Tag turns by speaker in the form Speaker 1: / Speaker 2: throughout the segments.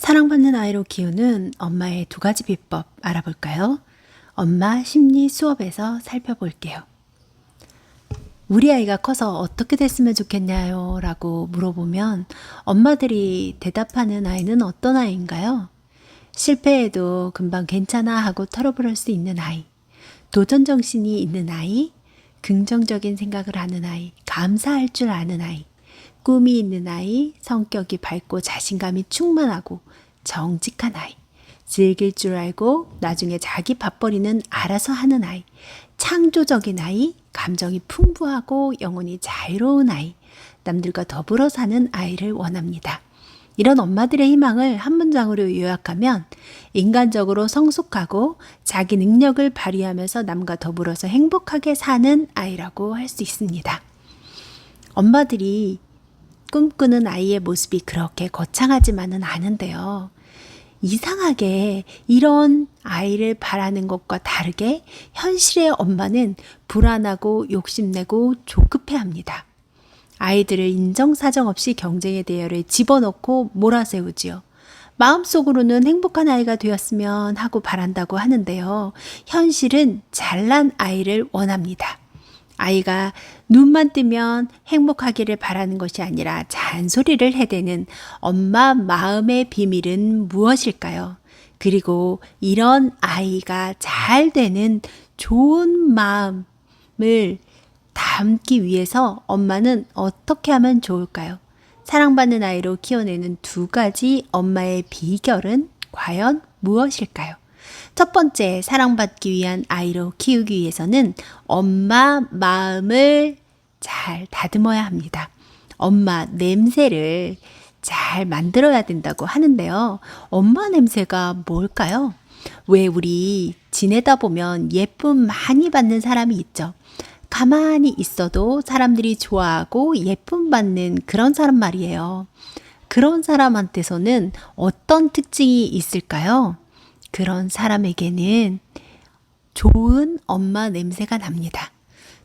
Speaker 1: 사랑받는 아이로 키우는 엄마의 두 가지 비법 알아볼까요? 엄마 심리 수업에서 살펴볼게요. 우리 아이가 커서 어떻게 됐으면 좋겠냐요? 라고 물어보면 엄마들이 대답하는 아이는 어떤 아이인가요? 실패해도 금방 괜찮아 하고 털어버릴 수 있는 아이, 도전 정신이 있는 아이, 긍정적인 생각을 하는 아이, 감사할 줄 아는 아이, 꿈이 있는 아이, 성격이 밝고 자신감이 충만하고 정직한 아이, 즐길 줄 알고 나중에 자기 밥벌이는 알아서 하는 아이, 창조적인 아이, 감정이 풍부하고 영혼이 자유로운 아이, 남들과 더불어 사는 아이를 원합니다. 이런 엄마들의 희망을 한 문장으로 요약하면 인간적으로 성숙하고 자기 능력을 발휘하면서 남과 더불어서 행복하게 사는 아이라고 할 수 있습니다. 엄마들이 꿈꾸는 아이의 모습이 그렇게 거창하지만은 않은데요. 이상하게 이런 아이를 바라는 것과 다르게 현실의 엄마는 불안하고 욕심내고 조급해 합니다. 아이들을 인정사정 없이 경쟁의 대열에 집어넣고 몰아세우지요. 마음속으로는 행복한 아이가 되었으면 하고 바란다고 하는데요. 현실은 잘난 아이를 원합니다. 아이가 눈만 뜨면 행복하기를 바라는 것이 아니라 잔소리를 해대는 엄마 마음의 비밀은 무엇일까요? 그리고 이런 아이가 잘 되는 좋은 마음을 담기 위해서 엄마는 어떻게 하면 좋을까요? 사랑받는 아이로 키워내는 두 가지 엄마의 비결은 과연 무엇일까요? 첫 번째, 사랑받기 위한 아이로 키우기 위해서는 엄마 마음을 잘 다듬어야 합니다. 엄마 냄새를 잘 만들어야 된다고 하는데요. 엄마 냄새가 뭘까요? 왜 우리 지내다 보면 예쁨 많이 받는 사람이 있죠. 가만히 있어도 사람들이 좋아하고 예쁨 받는 그런 사람 말이에요. 그런 사람한테서는 어떤 특징이 있을까요? 그런 사람에게는 좋은 엄마 냄새가 납니다.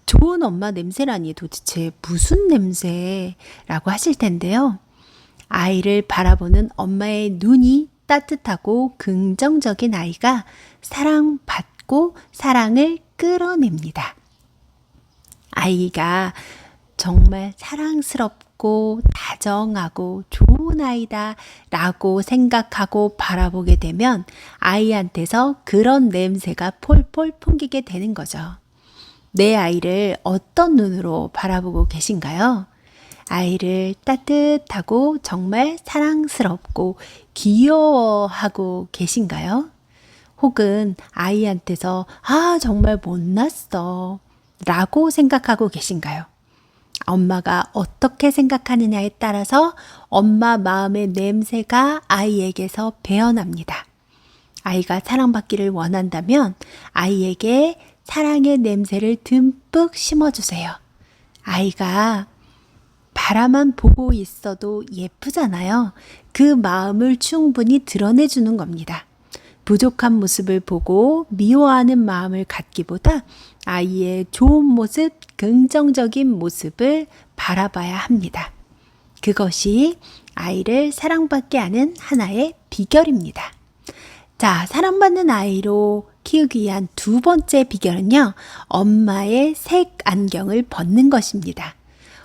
Speaker 1: 좋은 엄마 냄새라니 도대체 무슨 냄새라고 하실 텐데요. 아이를 바라보는 엄마의 눈이 따뜻하고 긍정적인 아이가 사랑받고 사랑을 끌어냅니다. 아이가 정말 사랑스럽 고 다정하고 좋은 아이다 라고 생각하고 바라보게 되면 아이한테서 그런 냄새가 폴폴 풍기게 되는 거죠. 내 아이를 어떤 눈으로 바라보고 계신가요? 아이를 따뜻하고 정말 사랑스럽고 귀여워하고 계신가요? 혹은 아이한테서 아, 정말 못났어. 라고 생각하고 계신가요? 엄마가 어떻게 생각하느냐에 따라서 엄마 마음의 냄새가 아이에게서 배어납니다. 아이가 사랑받기를 원한다면 아이에게 사랑의 냄새를 듬뿍 심어주세요. 아이가 바라만 보고 있어도 예쁘잖아요. 그 마음을 충분히 드러내주는 겁니다. 부족한 모습을 보고 미워하는 마음을 갖기보다 아이의 좋은 모습, 긍정적인 모습을 바라봐야 합니다. 그것이 아이를 사랑받게 하는 하나의 비결입니다. 자, 사랑받는 아이로 키우기 위한 두 번째 비결은요, 엄마의 색 안경을 벗는 것입니다.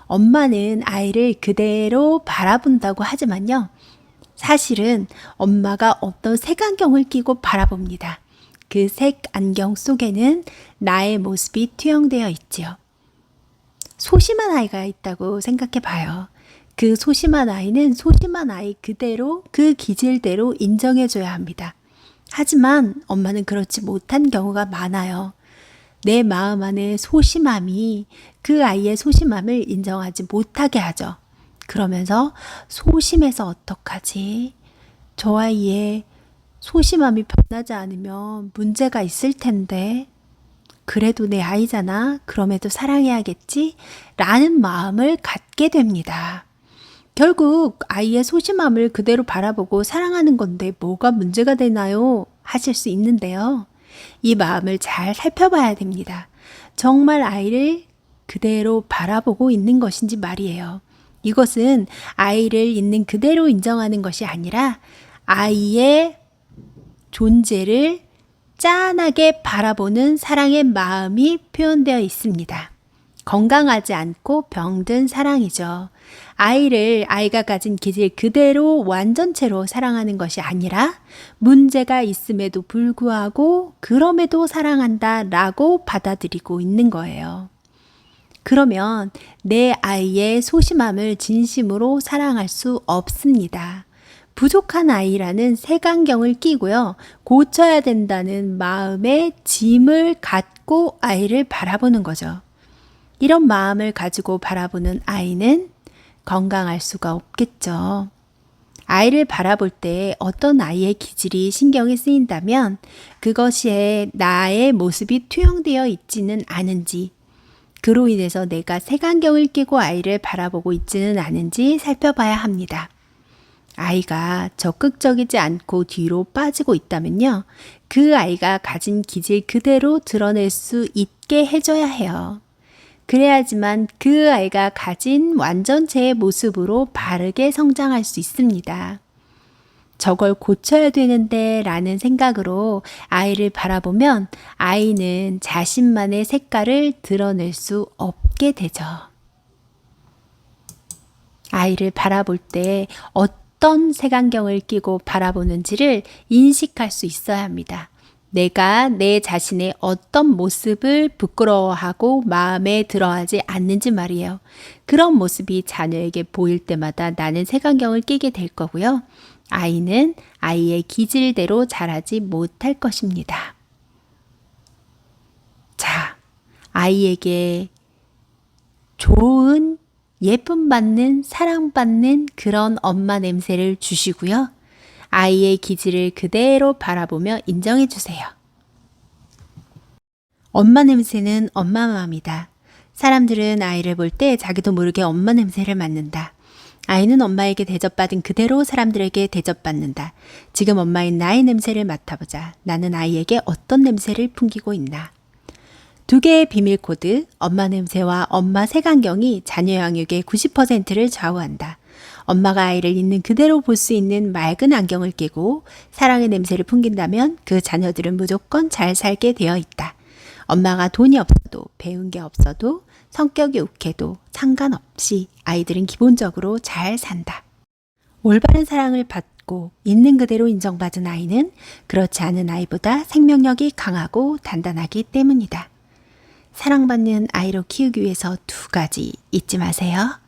Speaker 1: 엄마는 아이를 그대로 바라본다고 하지만요, 사실은 엄마가 어떤 색 안경을 끼고 바라봅니다. 그 색 안경 속에는 나의 모습이 투영되어 있지요. 소심한 아이가 있다고 생각해 봐요. 그 소심한 아이는 소심한 아이 그대로 그 기질대로 인정해줘야 합니다. 하지만 엄마는 그렇지 못한 경우가 많아요. 내 마음 안에 소심함이 그 아이의 소심함을 인정하지 못하게 하죠. 그러면서 소심해서 어떡하지? 저 아이의 소심함이 변하지 않으면 문제가 있을 텐데. 그래도 내 아이잖아. 그럼에도 사랑해야겠지? 라는 마음을 갖게 됩니다. 결국 아이의 소심함을 그대로 바라보고 사랑하는 건데 뭐가 문제가 되나요? 하실 수 있는데요. 이 마음을 잘 살펴봐야 됩니다. 정말 아이를 그대로 바라보고 있는 것인지 말이에요. 이것은 아이를 있는 그대로 인정하는 것이 아니라 아이의 존재를 짠하게 바라보는 사랑의 마음이 표현되어 있습니다. 건강하지 않고 병든 사랑이죠. 아이를 아이가 가진 기질 그대로 완전체로 사랑하는 것이 아니라 문제가 있음에도 불구하고 그럼에도 사랑한다 라고 받아들이고 있는 거예요. 그러면 내 아이의 소심함을 진심으로 사랑할 수 없습니다. 부족한 아이라는 색안경을 끼고요. 고쳐야 된다는 마음의 짐을 갖고 아이를 바라보는 거죠. 이런 마음을 가지고 바라보는 아이는 건강할 수가 없겠죠. 아이를 바라볼 때 어떤 아이의 기질이 신경이 쓰인다면 그것이 나의 모습이 투영되어 있지는 않은지, 그로 인해서 내가 색안경을 끼고 아이를 바라보고 있지는 않은지 살펴봐야 합니다. 아이가 적극적이지 않고 뒤로 빠지고 있다면요. 그 아이가 가진 기질 그대로 드러낼 수 있게 해줘야 해요. 그래야지만 그 아이가 가진 완전체의 모습으로 바르게 성장할 수 있습니다. 저걸 고쳐야 되는데 라는 생각으로 아이를 바라보면 아이는 자신만의 색깔을 드러낼 수 없게 되죠. 아이를 바라볼 때 어떤 색안경을 끼고 바라보는지를 인식할 수 있어야 합니다. 내가 내 자신의 어떤 모습을 부끄러워하고 마음에 들어하지 않는지 말이에요. 그런 모습이 자녀에게 보일 때마다 나는 색안경을 끼게 될 거고요. 아이는 아이의 기질대로 자라지 못할 것입니다. 자, 아이에게 좋은 예쁨 받는, 사랑받는 그런 엄마 냄새를 주시고요. 아이의 기질을 그대로 바라보며 인정해 주세요. 엄마 냄새는 엄마 마음이다. 사람들은 아이를 볼 때 자기도 모르게 엄마 냄새를 맡는다. 아이는 엄마에게 대접받은 그대로 사람들에게 대접받는다. 지금 엄마인 나의 냄새를 맡아보자. 나는 아이에게 어떤 냄새를 풍기고 있나. 두 개의 비밀 코드, 엄마 냄새와 엄마 색안경이 자녀 양육의 90%를 좌우한다. 엄마가 아이를 있는 그대로 볼 수 있는 맑은 안경을 끼고 사랑의 냄새를 풍긴다면 그 자녀들은 무조건 잘 살게 되어 있다. 엄마가 돈이 없어도 배운 게 없어도 성격이 욱해도 상관없이 아이들은 기본적으로 잘 산다. 올바른 사랑을 받고 있는 그대로 인정받은 아이는 그렇지 않은 아이보다 생명력이 강하고 단단하기 때문이다. 사랑받는 아이로 키우기 위해서 두 가지 잊지 마세요.